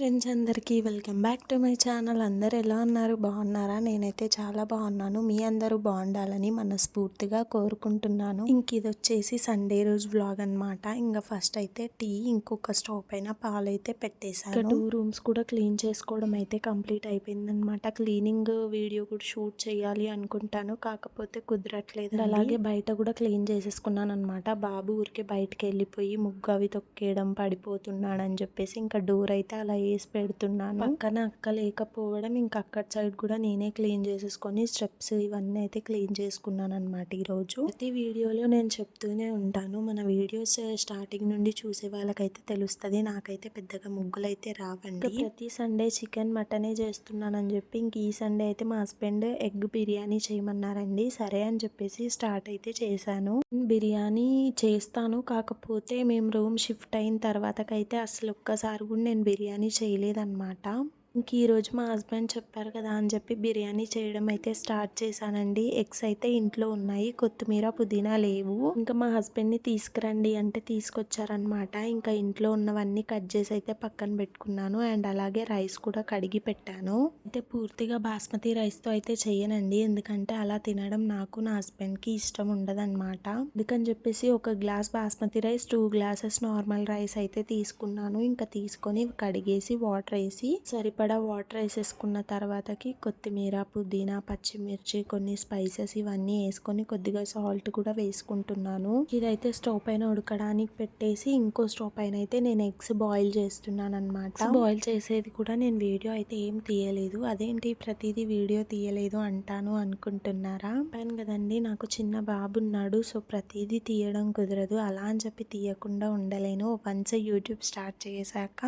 Friends అందరికీ welcome back to my channel. అందరు ఎలా ఉన్నారు? బాగున్నారా? నేనైతే చాలా బాగున్నాను. మీ అందరూ బాగుండాలని మనస్ఫూర్తిగా కోరుకుంటున్నాను. ఇంక ఇది వచ్చేసి సండే రోజు వ్లాగ్ అనమాట ఇంకా ఫస్ట్ అయితే టీ ఇంకొక స్టవ్ పైన పాలైతే పెట్టేశాను. టూ రూమ్స్ కూడా క్లీన్ చేసుకోవడం అయితే కంప్లీట్ అయిపోయిందనమాట క్లీనింగ్ వీడియో కూడా షూట్ చేయాలి అనుకుంటాను. కాకపోతే కుదరట్లేదు అలాగే బయట కూడా క్లీన్ చేసేసుకున్నాను అనమాట బాబు ఊరికే బయటకు వెళ్ళిపోయి ముగ్గు అవి తొక్కేయడం పడిపోతున్నాడు అని చెప్పేసి ఇంకా డోర్ అయితే అలా వేసి పెడుతున్నాను. పక్కన అక్క లేకపోవడం ఇంకా అక్కడ సైడ్ కూడా నేనే క్లీన్ చేసేసుకొని స్టెప్స్ ఇవన్నీ అయితే క్లీన్ చేసుకున్నాను అనమాట ఈరోజు. ప్రతి వీడియోలో నేను చెప్తూనే ఉంటాను. మన వీడియోస్ స్టార్టింగ్ నుండి చూసే వాళ్ళకైతే తెలుస్తుంది. నాకైతే పెద్దగా ముగ్గులు అయితే రావండి ప్రతి సండే చికెన్ మటనే చేస్తున్నానని చెప్పి ఇంక ఈ సండే అయితే మా హస్బెండ్ ఎగ్ బిర్యానీ చేయమన్నారండి. సరే అని చెప్పేసి స్టార్ట్ అయితే చేశాను. బిర్యానీ చేస్తాను. కాకపోతే మేము రూమ్ షిఫ్ట్ అయిన తర్వాతకైతే అసలు ఒక్కసారి కూడా నేను బిర్యానీ చేయలేదన్నమాట. ఇంక ఈరోజు మా హస్బెండ్ చెప్పారు కదా అని చెప్పి బిర్యానీ చేయడం అయితే స్టార్ట్ చేశానండి. ఎగ్స్ అయితే ఇంట్లో ఉన్నాయి. కొత్తిమీర పుదీనా లేవు. ఇంకా మా హస్బెండ్ని తీసుకురండి అంటే తీసుకొచ్చారనమాట ఇంకా ఇంట్లో ఉన్నవన్నీ కట్ చేసి అయితే పక్కన పెట్టుకున్నాను. అండ్ అలాగే రైస్ కూడా కడిగి పెట్టాను. అయితే పూర్తిగా బాస్మతి రైస్తో అయితే చేయనండి. ఎందుకంటే అలా తినడం నాకు నా హస్బెండ్కి ఇష్టం ఉండదన్నమాట. అందుకని చెప్పేసి ఒక glass basmati rice two glasses normal rice అయితే తీసుకున్నాను. ఇంకా తీసుకొని కడిగేసి వాటర్ వేసి సరిపో సరిపడా వాటర్ వేసేసుకున్న తర్వాతకి కొత్తిమీర పుదీనా పచ్చిమిర్చి కొన్ని స్పైసెస్ ఇవన్నీ వేసుకొని కొద్దిగా సాల్ట్ కూడా వేసుకుంటున్నాను. ఇదైతే స్టవ్ పైన ఉడకడానికి పెట్టేసి ఇంకో స్టవ్ పైన అయితే నేను ఎగ్స్ బాయిల్ చేస్తున్నాను అనమాట బాయిల్ చేసేది కూడా నేను వీడియో అయితే ఏం తీయలేదు. అదేంటి ప్రతిదీ వీడియో తీయలేదు అంటాను అనుకుంటున్నారా? చెప్పాను కదండి నాకు చిన్న బాబు ఉన్నాడు సో ప్రతిదీ తీయడం కుదరదు. అలా అని చెప్పి తీయకుండా ఉండలేను. వన్స్ యూట్యూబ్ స్టార్ట్ చేశాక.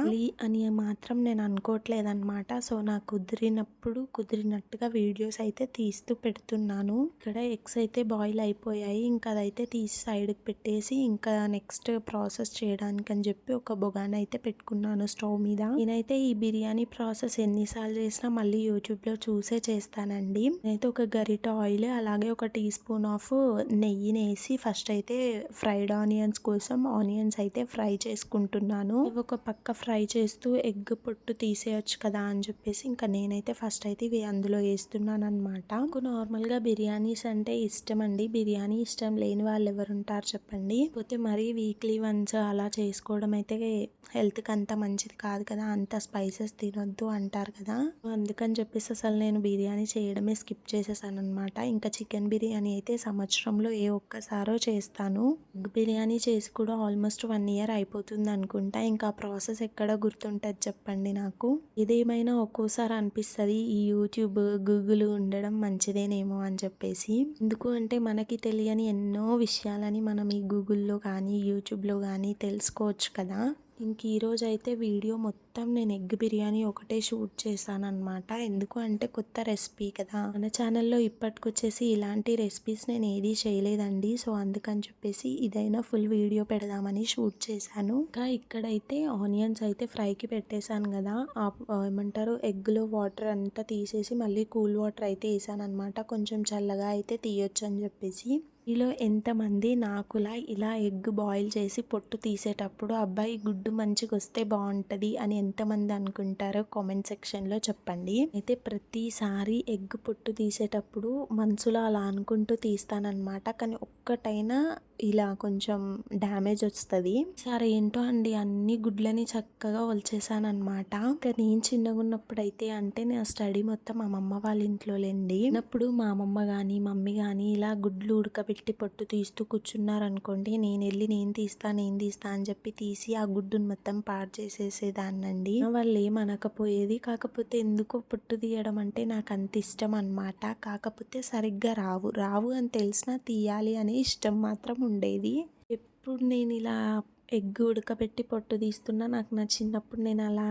అని మాత్రం నేను అనుకోవట్లేదు అనమాట సో నాకు కుదిరినప్పుడు కుదిరినట్టుగా వీడియోస్ అయితే తీస్తూ పెడుతున్నాను. ఇక్కడ ఎగ్స్ అయితే బాయిల్ అయిపోయాయి. ఇంకా అదైతే తీసి సైడ్కి పెట్టేసి ఇంకా నెక్స్ట్ ప్రాసెస్ చేయడానికి అని చెప్పి ఒక బొగాన్ అయితే పెట్టుకున్నాను స్టవ్ మీద. నేనైతే ఈ బిర్యానీ ప్రాసెస్ ఎన్నిసార్లు చేసినా మళ్ళీ యూట్యూబ్లో చూసే చేస్తానండి. నేనైతే ఒక గరిట ఆయిల్ అలాగే ఒక టీ స్పూన్ ఆఫ్ నెయ్యిని వేసి ఫస్ట్ అయితే ఫ్రైడ్ ఆనియన్స్ కోసం ఆనియన్స్ అయితే ఫ్రై చేసుకుంటున్నాను. ఒక పక్క ఫ్రై చేస్తూ ఎగ్ పొట్టు తీసేయచ్చు కదా కదా అని చెప్పేసి ఇంకా నేనైతే ఫస్ట్ అయితే ఇవి అందులో వేస్తున్నాను అనమాట నాకు నార్మల్గా బిర్యానీస్ అంటే ఇష్టం అండి. బిర్యానీ ఇష్టం లేని వాళ్ళు ఎవరు ఉంటారు చెప్పండి. పోతే మరీ వీక్లీ వన్స్ అలా చేసుకోవడం అయితే హెల్త్కి అంత మంచిది కాదు కదా. అంత స్పైసెస్ తినొద్దు అంటారు కదా. అందుకని చెప్పేసి అసలు నేను బిర్యానీ చేయడమే స్కిప్ చేసేసాను అనమాట ఇంకా చికెన్ బిర్యానీ అయితే సంవత్సరంలో ఏ ఒక్కసారో చేస్తాను. బిర్యానీ చేసి కూడా ఆల్మోస్ట్ వన్ ఇయర్ అయిపోతుంది అనుకుంటా. ఇంకా ప్రాసెస్ ఎక్కడ గుర్తుంటుంది చెప్పండి నాకు. ఇది ఏమైనా ఒక్కోసారి అనిపిస్తుంది ఈ యూట్యూబ్ గూగుల్ ఉండడం మంచిదేనేమో అని చెప్పేసి. ఎందుకు అంటే మనకి తెలియని ఎన్నో విషయాలని మనం ఈ గూగుల్లో కానీ యూట్యూబ్లో కానీ తెలుసుకోవచ్చు కదా. ఇంక ఈరోజు అయితే వీడియో మొత్తం నేను ఎగ్ బిర్యానీ ఒకటే షూట్ చేశాను అనమాట ఎందుకు అంటే కొత్త రెసిపీ కదా. మన ఛానల్లో ఇప్పటికొచ్చేసి ఇలాంటి రెసిపీస్ నేను ఏది చేయలేదండి. సో అందుకని చెప్పేసి ఇదైనా ఫుల్ వీడియో పెడదామని షూట్ చేశాను. ఇంకా ఇక్కడైతే ఆనియన్స్ అయితే ఫ్రైకి పెట్టేశాను కదా. ఏమంటారు? ఎగ్లో వాటర్ అంతా తీసేసి మళ్ళీ కూల్ వాటర్ అయితే వేసాను అనమాట కొంచెం చల్లగా అయితే తీయొచ్చు అని చెప్పేసి. మీలో ఎంతమంది నాకులా ఇలా ఎగ్ బాయిల్ చేసి పొట్టు తీసేటప్పుడు అబ్బాయి గుడ్డు మంచిగా వస్తే బాగుంటుంది అని ఎంతమంది అనుకుంటారో కామెంట్ సెక్షన్లో చెప్పండి. అయితే ప్రతిసారి ఎగ్ పొట్టు తీసేటప్పుడు మనసులో అలా అనుకుంటూ తీస్తానన్నమాట. కానీ ఒక్కటైనా ఇలా కొంచెం డ్యామేజ్ వస్తుంది. సరే ఏంటో అండి అన్ని గుడ్లని చక్కగా వలిచేసాను అనమాట ఇంకా నేను చిన్నగా ఉన్నప్పుడు అయితే అంటే నా స్టడీ మొత్తం మా అమ్మమ్మ వాళ్ళ ఇంట్లోలేండి. అప్పుడు మా అమ్మమ్మ కానీ మమ్మీ కానీ ఇలా గుడ్లు ఉడకబెట్టి పొట్టు తీస్తూ కూర్చున్నారనుకోండి నేను వెళ్ళి నేను తీస్తా నేను తీస్తా అని చెప్పి తీసి ఆ గుడ్డును మొత్తం పాడు చేసేసేదాన్నండి. వాళ్ళు ఏమనకపోయేది కాకపోతే ఎందుకో పొట్టు తీయడం అంటే నాకు అంత ఇష్టం అనమాట కాకపోతే సరిగ్గా రావు. రావు అని తెలిసినా తీయాలి అనే ఇష్టం మాత్రం ఉండేది. ఎప్పుడు నేను ఇలా ఎగ్ ఉడకబెట్టి పొట్టు తీస్తున్నా నాకు నా చిన్నప్పుడు నేను అలా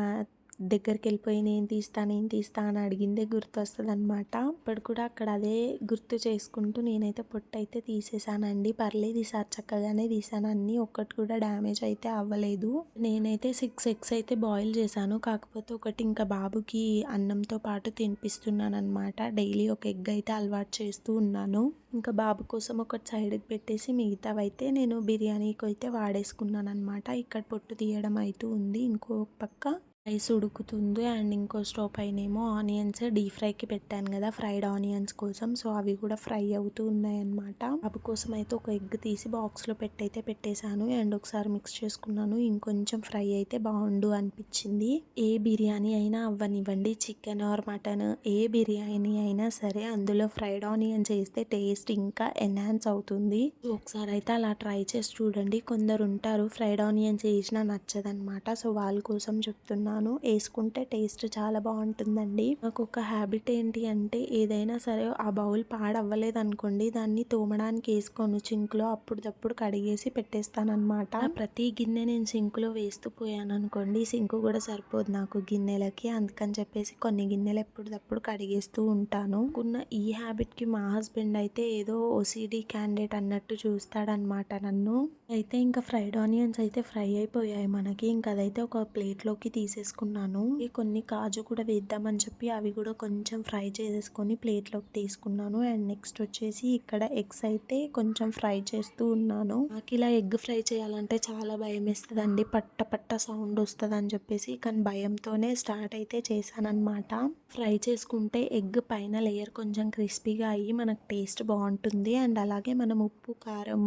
దగ్గరికి వెళ్ళిపోయి నేను తీస్తా నేను తీస్తా అని అడిగిందే గుర్తు వస్తుంది అనమాట ఇప్పుడు కూడా అక్కడ అదే గుర్తు చేసుకుంటూ నేనైతే పొట్టు అయితే తీసేసానండి. పర్లేదు ఈసారి చక్కగానే తీసాను అన్ని ఒక్కటి కూడా డ్యామేజ్ అయితే అవ్వలేదు. నేనైతే సిక్స్ ఎగ్స్ అయితే బాయిల్ చేశాను. కాకపోతే ఒకటి ఇంకా బాబుకి అన్నంతో పాటు తినిపిస్తున్నాను అనమాట డైలీ ఒక ఎగ్ అయితే అలవాటు చేస్తూ ఉన్నాను. ఇంకా బాబు కోసం ఒకటి సైడ్కి పెట్టేసి మిగతావైతే నేను బిర్యానీకి అయితే వాడేసుకున్నాను అనమాట ఇక్కడ పొట్టు తీయడం అయితే ఉంది. ఇంకో పక్క రైస్ ఉడుకుతుంది అండ్ ఇంకో స్టవ్ పైన ఏమో ఆనియన్స్ డీప్ ఫ్రైకి పెట్టాను కదా ఫ్రైడ్ ఆనియన్స్ కోసం. సో అవి కూడా ఫ్రై అవుతూ ఉన్నాయన్నమాట. అవి కోసం అయితే ఒక ఎగ్ తీసి బాక్స్లో పెట్టయితే పెట్టేశాను. అండ్ ఒకసారి మిక్స్ చేసుకున్నాను. ఇంకొంచెం ఫ్రై అయితే బాగుండు అనిపించింది. ఏ బిర్యానీ అయినా అవ్వనివ్వండి. చికెన్ ఆర్ మటన్ ఏ బిర్యానీ అయినా సరే అందులో ఫ్రైడ్ ఆనియన్స్ వేస్తే టేస్ట్ ఇంకా ఎన్హాన్స్ అవుతుంది. ఒకసారి అయితే అలా ట్రై చేసి చూడండి. కొందరు ఉంటారు ఫ్రైడ్ ఆనియన్స్ వేసినా నచ్చదనమాట సో వాళ్ళ కోసం చెప్తున్నాను వేసుకుంటే టేస్ట్ చాలా బాగుంటుందండి. నాకు ఒక హ్యాబిట్ ఏంటి అంటే ఏదైనా సరే ఆ బౌల్ పాడవ్వలేదు అనుకోండి దాన్ని తోమడానికి వేసుకోను సింక్లో అప్పుడప్పుడు కడిగేసి పెట్టేస్తానమాట ప్రతి గిన్నె నేను సింక్లో వేస్తూ పోయాను అనుకోండి సింక్ కూడా సరిపోదు నాకు గిన్నెలకి. అందుకని చెప్పేసి కొన్ని గిన్నెలు ఎప్పుడప్పుడు కడిగేస్తూ ఉంటాను. ఉన్న ఈ హ్యాబిట్కి మా హస్బెండ్ అయితే ఏదో ఓసిడి క్యాండిడేట్ అన్నట్టు చూస్తాడనమాట నన్ను. అయితే ఇంకా ఫ్రైడ్ ఆనియన్స్ అయితే ఫ్రై అయిపోయాయి మనకి. ఇంకా అదైతే ఒక ప్లేట్లోకి తీసే ఈ కొన్ని కాజు కూడా వేద్దామని చెప్పి అవి కూడా కొంచెం ఫ్రై చేసేసుకొని ప్లేట్లోకి తీసుకున్నాను. అండ్ నెక్స్ట్ వచ్చేసి ఇక్కడ ఎగ్స్ అయితే కొంచెం ఫ్రై చేస్తూ ఉన్నాను. నాకు ఇలా ఎగ్ ఫ్రై చేయాలంటే చాలా భయం వేస్తుందండి. పట్ట పట్ట సౌండ్ వస్తుంది అని చెప్పేసి కానీ భయంతోనే స్టార్ట్ అయితే చేశానమాట ఫ్రై చేసుకుంటే ఎగ్ పైన లేయర్ కొంచెం క్రిస్పీగా అయ్యి మనకు టేస్ట్ బాగుంటుంది. అండ్ అలాగే మనం ఉప్పు కారం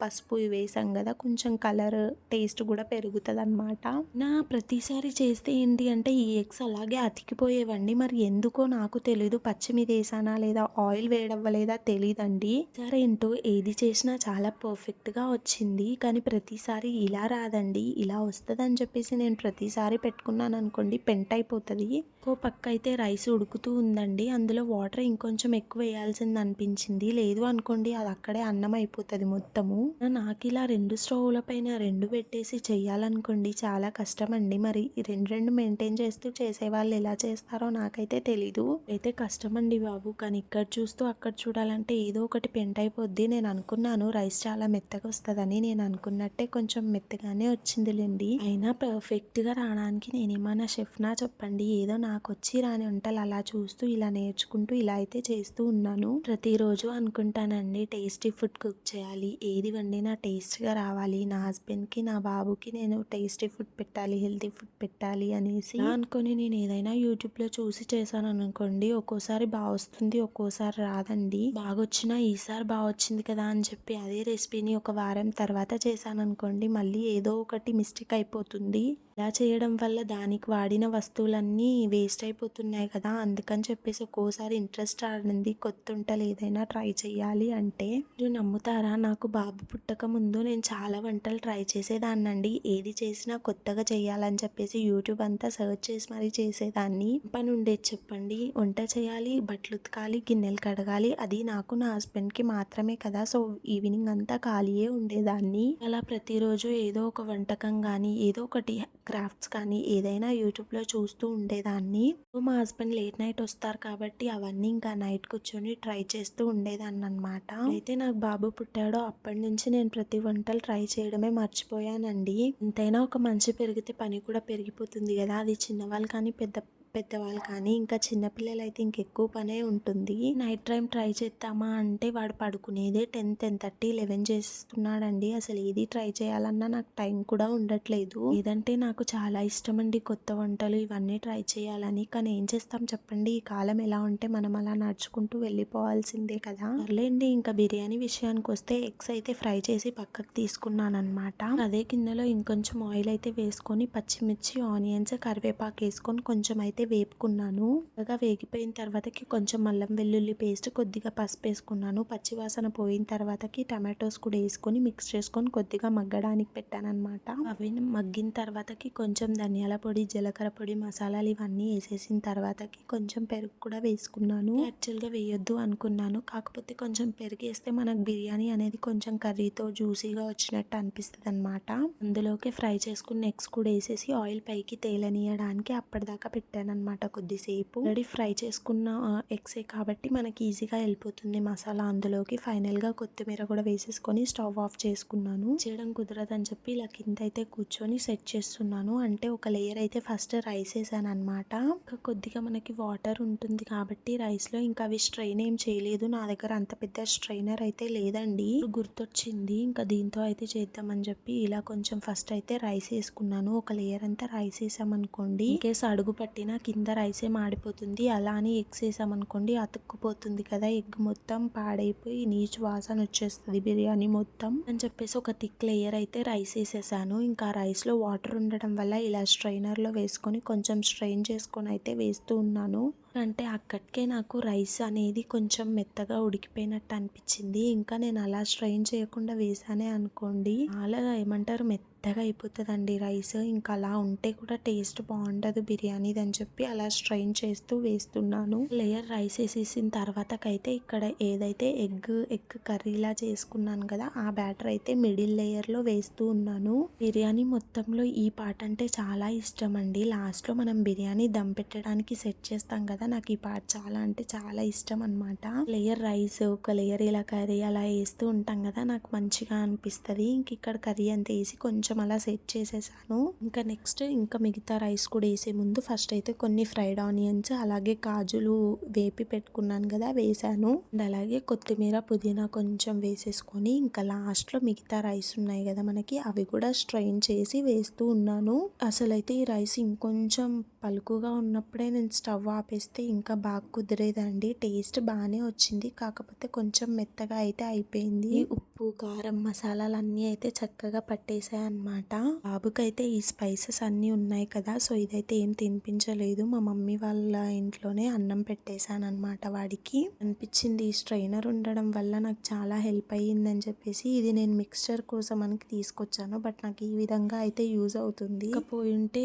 పసుపు ఇవి వేసాం కదా కొంచెం కలర్ టేస్ట్ కూడా పెరుగుతుంది అనమాట నా ప్రతిసారి చేస్తే ఏంటి అంటే ఈ ఎగ్స్ అలాగే అతికిపోయేవండి. మరి ఎందుకో నాకు తెలీదు. పచ్చిమిది వేసానా లేదా ఆయిల్ వేయడవ్వలేదా తెలీదండి. సరే ఏంటో ఏది చేసినా చాలా పర్ఫెక్ట్గా వచ్చింది. కానీ ప్రతిసారి ఇలా రాదండి. ఇలా వస్తుందని చెప్పేసి నేను ప్రతిసారి పెట్టుకున్నాను అనుకోండి పెంట్ అయిపోతుంది. ఇంకో పక్క అయితే రైస్ ఉడుకుతూ ఉందండి. అందులో వాటర్ ఇంకొంచెం ఎక్కువ వేయాల్సింది అనిపించింది. లేదు అనుకోండి అది అక్కడే అన్నం అయిపోతుంది మొత్తము. నాకు ఇలా రెండు స్టవ్ల పైన రెండు పెట్టేసి చెయ్యాలనుకోండి చాలా కష్టం అండి మరి రెండు రెండు మెయింటైన్ చేస్తూ చేసే వాళ్ళు ఎలా చేస్తారో నాకైతే తెలీదు. అయితే కష్టం అండి బాబు. కానీ ఇక్కడ చూస్తూ అక్కడ చూడాలంటే ఏదో ఒకటి పెంట్ అయిపోద్ది నేను అనుకున్నాను. రైస్ చాలా మెత్తగా వస్తుందని నేను అనుకున్నట్టే కొంచెం మెత్తగానే వచ్చిందిలేండి. అయినా పర్ఫెక్ట్గా రావడానికి నేనేమన్నా షెఫ్నా చెప్పండి. ఏదో నాకు వచ్చి రాని వంటలు అలా చూస్తూ ఇలా నేర్చుకుంటూ ఇలా అయితే చేస్తూ ఉన్నాను. ప్రతిరోజు అనుకుంటానండి టేస్టీ ఫుడ్ కుక్ చేయాలి. ఏది వండినా టేస్ట్గా రావాలి. నా హస్బెండ్కి నా బాబుకి నేను టేస్టీ ఫుడ్ పెట్టాలి హెల్తీ ఫుడ్ పెట్టాలి. అనేసి. అనుకొని నేను ఏదైనా యూట్యూబ్లో చూసి చేశాను అనుకోండి ఒక్కోసారి బాగా వస్తుంది ఒక్కోసారి రాదండి. బాగా వచ్చినా ఈసారి బాగా వచ్చింది కదా అని చెప్పి అదే రెసిపీని ఒక వారం తర్వాత చేశాను అనుకోండి మళ్ళీ ఏదో ఒకటి మిస్టేక్ అయిపోతుంది. ఇలా చేయడం వల్ల దానికి వాడిన వస్తువులన్నీ వేస్ట్ అయిపోతున్నాయి కదా అందుకని చెప్పేసి ఒక్కోసారి ఇంట్రెస్ట్ ఆడింది కొత్త వంటలు ఏదైనా ట్రై చేయాలి అంటే. మీరు నమ్ముతారా? నాకు బాబు పుట్టక ముందు నేను చాలా వంటలు ట్రై చేసేదాన్నండి. ఏది చేసినా కొత్తగా చేయాలని చెప్పేసి యూట్యూబ్ అంతా సెర్చ్ చేసి మరీ చేసేదాన్ని. పని ఉండేది చెప్పండి. వంట చేయాలి బట్టలు ఉతకాలి గిన్నెలు కడగాలి. అది నాకు నా హస్బెండ్కి మాత్రమే కదా సో ఈవినింగ్ అంతా ఖాళీయే ఉండేదాన్ని. అలా ప్రతిరోజు ఏదో ఒక వంటకం కానీ ఏదో ఒకటి క్రాఫ్ట్స్ కానీ ఏదైనా యూట్యూబ్లో చూస్తూ ఉండేదాన్ని. మా హస్బెండ్ లేట్ నైట్ వస్తారు కాబట్టి అవన్నీ ఇంకా నైట్ కూర్చొని ట్రై చేస్తూ ఉండేదాన్ని అనమాట అయితే నాకు బాబు పుట్టాడో అప్పటి నుంచి నేను ప్రతి వంటలు ట్రై చేయడమే మర్చిపోయానండి. ఎంతైనా ఒక మంచి పెరిగితే పని కూడా పెరిగిపోతుంది కదా. అది చిన్నవాళ్ళు కానీ పెద్ద పెద్దవాళ్ళు కానీ ఇంకా చిన్నపిల్లలు అయితే ఇంకెక్కువ పనే ఉంటుంది. నైట్ టైం ట్రై చేద్దామా అంటే వాడు పడుకునేదే టెన్ టెన్ థర్టీ లెవెన్ చేస్తున్నాడండి. అసలు ఏది ట్రై చేయాలన్నా నాకు టైం కూడా ఉండట్లేదు. ఏదంటే నాకు చాలా ఇష్టం అండి కొత్త వంటలు ఇవన్నీ ట్రై చేయాలని. కానీ ఏం చేస్తాం చెప్పండి? ఈ కాలం ఎలా ఉంటే మనం అలా నడుచుకుంటూ వెళ్ళిపోవాల్సిందే కదా. సర్లేండి ఇంకా బిర్యానీ విషయానికి వస్తే ఎగ్స్ అయితే ఫ్రై చేసి పక్కకు తీసుకున్నాను అనమాట అదే గిన్నెలో ఇంకొంచెం ఆయిల్ అయితే వేసుకొని పచ్చిమిర్చి ఆనియన్స్ కరివేపాకు వేసుకొని కొంచెం అయితే వేపుకున్నాను. బాగా వేగిపోయిన తర్వాతకి కొంచెం అల్లం వెల్లుల్లి పేస్ట్ కొద్దిగా పసుపు వేసుకున్నాను. పచ్చివాసన పోయిన తర్వాతకి టమాటోస్ కూడా వేసుకొని మిక్స్ చేసుకొని కొద్దిగా మగ్గడానికి పెట్టాను అనమాట అవి మగ్గిన తర్వాతకి కొంచెం ధనియాల పొడి జీలకర్ర పొడి మసాలాలు ఇవన్నీ వేసేసిన తర్వాతకి కొంచెం పెరుగు కూడా వేసుకున్నాను. యాక్చువల్గా వేయొద్దు అనుకున్నాను. కాకపోతే కొంచెం పెరుగు వేస్తే మనకు బిర్యానీ అనేది కొంచెం కర్రీతో జ్యూసీగా వచ్చినట్టు అనిపిస్తుంది అనమాట అందులోకి ఫ్రై చేసుకున్న ఎగ్స్ కూడా వేసేసి ఆయిల్ పైకి తేలనీయడానికి అప్పటిదాకా పెట్టాను. అనమాట కొద్దిసేపు. రెడీ ఫ్రై చేసుకున్న ఎగ్సే కాబట్టి మనకి ఈజీగా వెళ్ళిపోతుంది మసాలా అందులోకి. ఫైనల్గా కొత్తిమీర కూడా వేసేసుకొని స్టవ్ ఆఫ్ చేసుకున్నాను. చేయడం కుదరదని చెప్పి ఇలా కింద అయితే కూర్చొని సెట్ చేస్తున్నాను. అంటే ఒక లేయర్ అయితే ఫస్ట్ రైస్ వేసాను అనమాట ఇంకా కొద్దిగా మనకి వాటర్ ఉంటుంది కాబట్టి రైస్లో ఇంకా అవి స్ట్రెయిన్ ఏం చేయలేదు. నా దగ్గర అంత పెద్ద స్ట్రైనర్ అయితే లేదండి. గుర్తొచ్చింది ఇంకా దీంతో అయితే చేద్దామని చెప్పి ఇలా కొంచెం ఫస్ట్ అయితే రైస్ వేసుకున్నాను. ఒక లేయర్ అంతా రైస్ వేసామనుకోండి. కేసు అడుగు పట్టినా కింద రైసే మాడిపోతుంది. అలా అని ఎగ్స్ వేసామనుకోండి అతుక్కుపోతుంది కదా ఎగ్ మొత్తం పాడైపోయి నీచు వాసన వచ్చేస్తుంది బిర్యానీ మొత్తం. అని చెప్పేసి ఒక థిక్ లేయర్ అయితే రైస్ వేసేసాను. ఇంకా రైస్లో వాటర్ ఉండడం వల్ల ఇలా స్ట్రైనర్లో వేసుకొని కొంచెం స్ట్రెయిన్ చేసుకొని అయితే వేస్తూ ఉన్నాను. ఎందుకంటే అక్కడికే నాకు రైస్ అనేది కొంచెం మెత్తగా ఉడికిపోయినట్టు అనిపించింది. ఇంకా నేను అలా స్ట్రెయిన్ చేయకుండా వేసానే అనుకోండి. అలా ఏమంటారు? మెత్తగా అయిపోతుందండి రైస్. ఇంకా అలా ఉంటే కూడా టేస్ట్ బాగుండదు బిర్యానీది అని చెప్పి అలా స్ట్రెయిన్ చేస్తూ వేస్తున్నాను. లేయర్ రైస్ వేసేసిన తర్వాతకైతే ఇక్కడ ఏదైతే ఎగ్ ఎగ్ కర్రీలా చేసుకున్నాను కదా ఆ బ్యాటర్ అయితే మిడిల్ లేయర్లో వేస్తూ ఉన్నాను. బిర్యానీ మొత్తంలో ఈ పార్ట్ అంటే చాలా ఇష్టం అండి. లాస్ట్లో మనం బిర్యానీ దమ్ పెట్టడానికి సెట్ చేస్తాం కదా నాకు ఈ పార్ట్ చాలా అంటే చాలా ఇష్టం అనమాట లేయర్ రైస్ ఒక లేయర్ ఇలా కర్రీ అలా వేస్తూ ఉంటాం కదా నాకు మంచిగా అనిపిస్తుంది. ఇంక ఇక్కడ కర్రీ అంతా వేసి కొంచెం అలా సెట్ చేసేసాను. ఇంకా నెక్స్ట్ ఇంకా మిగతా రైస్ కూడా వేసే ముందు ఫస్ట్ అయితే కొన్ని ఫ్రైడ్ ఆనియన్స్ అలాగే కాజులు వేపి పెట్టుకున్నాను కదా వేసాను. అండ్ అలాగే కొత్తిమీర పుదీనా కొంచెం వేసేసుకొని ఇంకా లాస్ట్లో మిగతా రైస్ ఉన్నాయి కదా మనకి అవి కూడా స్ట్రైన్ చేసి వేస్తూ ఉన్నాను. అసలైతే ఈ రైస్ ఇంకొంచెం పలుకుగా ఉన్నప్పుడే నేను స్టవ్ ఆపేసి చేస్తే ఇంకా బాగా కుదిరేదండి. టేస్ట్ బాగానే వచ్చింది. కాకపోతే కొంచెం మెత్తగా అయితే అయిపోయింది. ఉప్పు ఉప్పు కారం మసాలాలు అన్నీ అయితే చక్కగా పట్టేసాయి అనమాట బాబుకైతే ఈ స్పైసెస్ అన్నీ ఉన్నాయి కదా సో ఇదైతే ఏం తినిపించలేదు. మా మమ్మీ వాళ్ళ ఇంట్లోనే అన్నం పెట్టేశాను అనమాట వాడికి. అనిపించింది ఈ స్ట్రైనర్ ఉండడం వల్ల నాకు చాలా హెల్ప్ అయ్యిందని చెప్పేసి ఇది నేను మిక్స్చర్ కోసం మనకి తీసుకొచ్చాను బట్ నాకు ఈ విధంగా అయితే యూజ్ అవుతుంది. పోయి ఉంటే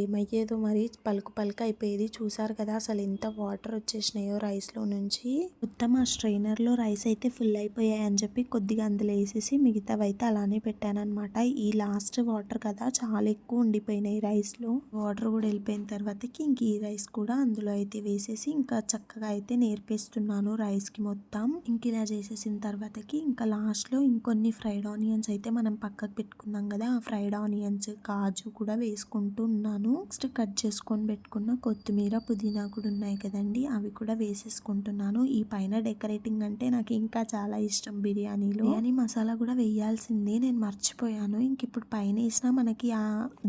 ఏమయ్యేదో మరి పలుకు పలుకు అయిపోయేది. చూసారు కదా అసలు ఎంత వాటర్ వచ్చేసినాయో రైస్లో నుంచి. మొత్తం ఆ స్ట్రైనర్లో రైస్ అయితే ఫుల్ అయిపోయాయి అని చెప్పి కొద్దిగా అందులో వేసేసి మిగతావి అయితే అలానే పెట్టాను అనమాట ఈ లాస్ట్ వాటర్ కదా చాలా ఎక్కువ ఉండిపోయినాయి రైస్లో వాటర్ కూడా వెళ్ళిపోయిన తర్వాతకి ఇంక ఈ రైస్ కూడా అందులో అయితే వేసేసి ఇంకా చక్కగా అయితే నేర్పిస్తున్నాను రైస్కి మొత్తం. ఇంక ఇలా చేసేసిన తర్వాతకి ఇంకా లాస్ట్లో ఇంకొన్ని ఫ్రైడ్ ఆనియన్స్ అయితే మనం పక్కకు పెట్టుకున్నాం కదా ఆ ఫ్రైడ్ ఆనియన్స్ కాజు కూడా వేసుకుంటూ ఉన్నాను. నెక్స్ట్ కట్ చేసుకొని పెట్టుకున్న కొత్తిమీర పుదీనా కూడా ఉన్నాయి కదండి అవి కూడా వేసేసుకుంటున్నాను. ఈ పైన డెకరేటింగ్ అంటే నాకు ఇంకా చాలా ఇష్టం బిర్యానీలో. బిర్యానీ మసాలా కూడా వేయాల్సిందే. నేను మర్చిపోయాను. ఇంక ఇప్పుడు పైన వేసినా మనకి ఆ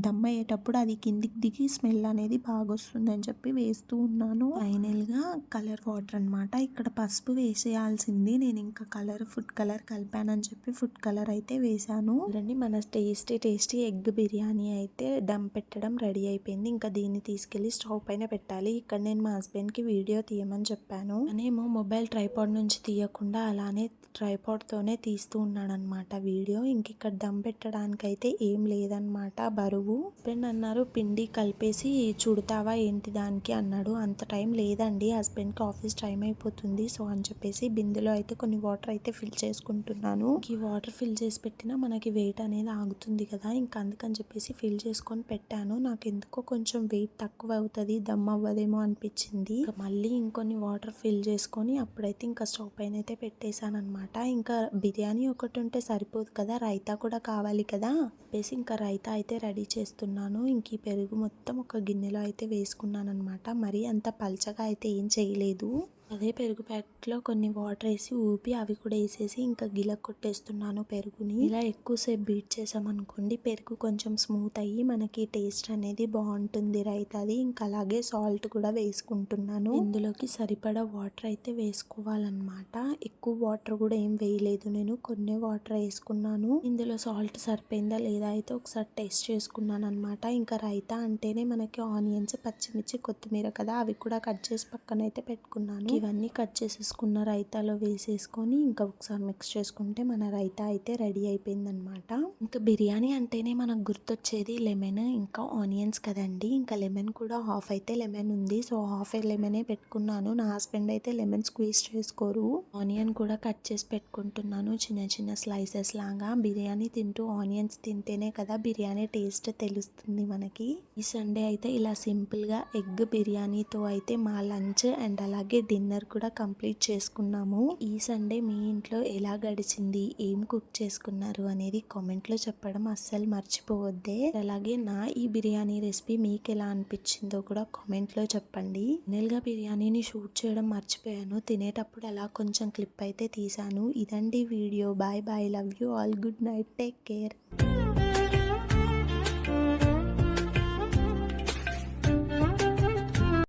దమ్ అయ్యేటప్పుడు అది కిందికి దిగి స్మెల్ అనేది బాగా వస్తుంది అని చెప్పి వేస్తూ ఉన్నాను. ఫైనల్గా కలర్ వాటర్ అన్నమాట. ఇక్కడ పసుపు వేసేయాల్సింది. నేను ఇంకా కలర్ ఫుడ్ కలర్ కలిపానని చెప్పి ఫుడ్ కలర్ అయితే వేసాను రండి మన టేస్టీ టేస్టీ ఎగ్ బిర్యానీ అయితే దమ్ పెట్టడం రెడీ అయిపోయింది. ఇంకా దీన్ని తీసుకెళ్ళి స్టవ్ పైన పెట్టాలి. ఇక్కడ నేను మా హస్బెండ్కి వీడియో తీయమని చెప్పాను. నేను మొబైల్ ట్రైపాడ్ నుంచి తీయకుండా అలానే ట్రైపాడ్తోనే తోనే తీస్తూ ఉన్నాడనమాట వీడియో. ఇంక ఇక్కడ దమ్ పెట్టడానికి అయితే ఏం లేదనమాట బరువు. హస్బెండ్ అన్నారు పిండి కలిపేసి చుడతావా? ఏంటి దానికి? అన్నాడు. అంత టైం లేదండి. హస్బెండ్కి ఆఫీస్ టైం అయిపోతుంది. సో అని చెప్పేసి బిందులో అయితే కొన్ని వాటర్ అయితే ఫిల్ చేసుకుంటున్నాను. ఈ వాటర్ ఫిల్ చేసి పెట్టినా మనకి వెయిట్ అనేది ఆగుతుంది కదా. ఇంకా అందుకని చెప్పేసి ఫిల్ చేసుకొని పెట్టాను. నాకు ఎందుకో కొంచెం వెయిట్ తక్కువ అవుతుంది. దమ్ అవ్వదేమో అనిపించింది. మళ్ళీ ఇంకొన్ని వాటర్ ఫిల్ చేసుకొని అప్పుడైతే ఇంకా స్టవ్ పైన అయితే పెట్టేశాను అనమాట ఇంకా బిర్యానీ ఒకటి ఉంటే సరిపోదు కదా రైతా కూడా కావాలి కదా. చెప్పేసి ఇంకా రైతా అయితే రెడీ చేస్తున్నాను. ఇంక ఈ పెరుగు మొత్తం ఒక గిన్నెలో అయితే వేసుకున్నాను అనమాట మరి అంత పల్చగా అయితే ఏం చేయలేదు. అదే పెరుగు ప్యాకెట్లో కొన్ని వాటర్ వేసి ఊపి అవి కూడా వేసేసి ఇంకా గిల కొట్టేస్తున్నాను పెరుగుని. ఇలా ఎక్కువసేపు బీట్ చేసామనుకోండి పెరుగు కొంచెం స్మూత్ అయ్యి మనకి టేస్ట్ అనేది బాగుంటుంది రైతాది ఇంకా అలాగే సాల్ట్ కూడా వేసుకుంటున్నాను. ఇందులోకి సరిపడా వాటర్ అయితే వేసుకోవాలన్నమాట. ఎక్కువ వాటర్ కూడా ఏం వేయలేదు నేను కొన్ని వాటర్ వేసుకున్నాను. ఇందులో సాల్ట్ సరిపోయిందా లేదా అయితే ఒకసారి టేస్ట్ చేసుకున్నాను అనమాట ఇంకా రైతా అంటేనే మనకి ఆనియన్స్ పచ్చిమిర్చి కొత్తిమీర కదా అవి కూడా కట్ చేసి పక్కన అయితే పెట్టుకున్నాను. ఇవన్నీ కట్ చేసేసుకున్న రైతాలో వేసేసుకొని ఇంకా ఒకసారి మిక్స్ చేసుకుంటే మన రైతా అయితే రెడీ అయిపోయిందనమాట ఇంకా బిర్యానీ అంటేనే మనకు గుర్తొచ్చేది లెమన్ ఇంకా ఆనియన్స్ కదండి. ఇంకా లెమన్ కూడా హాఫ్ అయితే లెమన్ ఉంది. సో హాఫ్ లెమనే పెట్టుకున్నాను. నా హస్బెండ్ అయితే లెమన్ స్క్వీజ్ చేసుకోరు. ఆనియన్ కూడా కట్ చేసి పెట్టుకుంటున్నాను. చిన్న చిన్న స్లైసెస్ లాగా. బిర్యానీ తింటూ ఆనియన్స్ తింటేనే కదా బిర్యానీ టేస్ట్ తెలుస్తుంది మనకి. ఈ సండే అయితే ఇలా సింపుల్గా ఎగ్ బిర్యానీతో అయితే మా లంచ్ అండ్ అలాగే డిన్నర్ కూడా కంప్లీట్ చేసుకున్నాము. ఈ సండే మీ ఇంట్లో ఎలా గడిచింది? ఏం కుక్ చేసుకున్నారు? అనేది కామెంట్లో చెప్పడం అస్సలు మర్చిపోవద్దే. అలాగే నా ఈ బిర్యానీ రెసిపీ మీకు ఎలా అనిపించిందో కూడా కామెంట్లో చెప్పండి. నెల్గా బిర్యానీని షూట్ చేయడం మర్చిపోయాను. తినేటప్పుడు అలా కొంచెం క్లిప్ అయితే తీసాను ఇదండి video. Bye bye. Love you all. Good night. Take care.